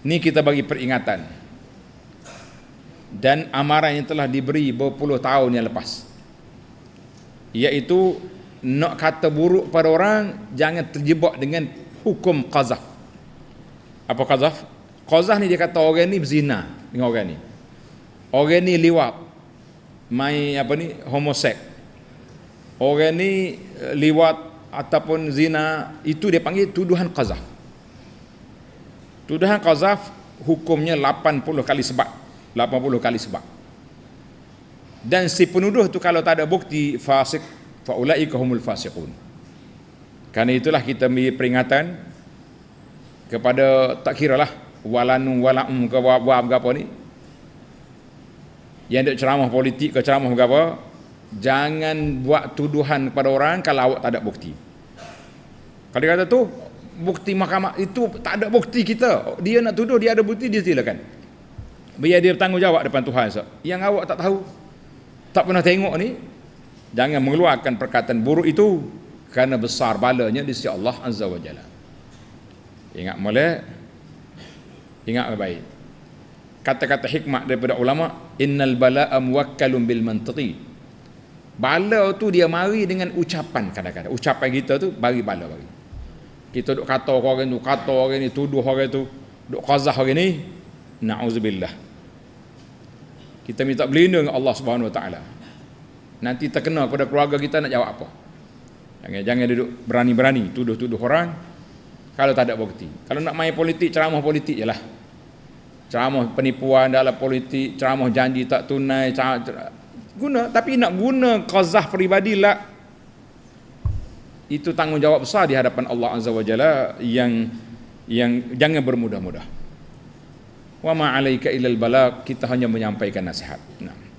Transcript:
Ni kita bagi peringatan. Dan amaran yang telah diberi berpuluh tahun yang lepas. Iaitu nak kata buruk pada orang jangan terjebak dengan hukum qazaf. Apa qazaf? Qazaf ni dia kata orang ni berzina dengan orang ni. Orang ni liwat. Mai apa ni homosek. Orang ni eh, liwat ataupun zina itu dia panggil tuduhan qazaf. Tuduhan qazaf hukumnya 80 kali sebab. 80 kali sebab. Dan si penuduh tu kalau tak ada bukti fasik faulaika humul fasiqun. Karena itulah kita beri peringatan kepada tak kiralah walanu walaum ke wab apa ni yang ada ceramah politik ke ceramah apa jangan buat tuduhan kepada orang kalau awak tak ada bukti kalau kata tu bukti mahkamah itu tak ada bukti kita. Dia nak tuduh dia ada bukti dia silakan. Biar dia bertanggungjawab depan Tuhan so. yang awak tak tahu tak pernah tengok ni jangan mengeluarkan perkataan buruk itu kerana besar balanya di sisi Allah Azza wa Jalla. Ingat molek ingat baik. Kata-kata hikmah daripada ulama innal bala'a muwakkalun bil mantiqi. Bala tu dia mari dengan ucapan kadang-kadang. Ucapan kita tu bagi bala bagi kita duk kata orang tu kata orang ni tuduh orang tu duk qazah orang ni na'udzubillah kita minta berlindung dengan Allah Subhanahu wa taala. Nanti terkena kepada keluarga kita nak jawab apa. Jangan jangan duduk berani-berani tuduh-tuduh orang kalau tak ada bukti. Kalau nak main politik ceramah politik je lah. Ceramah penipuan dalam politik ceramah janji tak tunai ceramah, guna. Tapi nak guna qazah peribadilah itu tanggungjawab besar di hadapan Allah Azza wa Jalla yang yang jangan bermudah-mudah. Wa ma 'alaika ilal balagh kita hanya menyampaikan nasihat. Nah.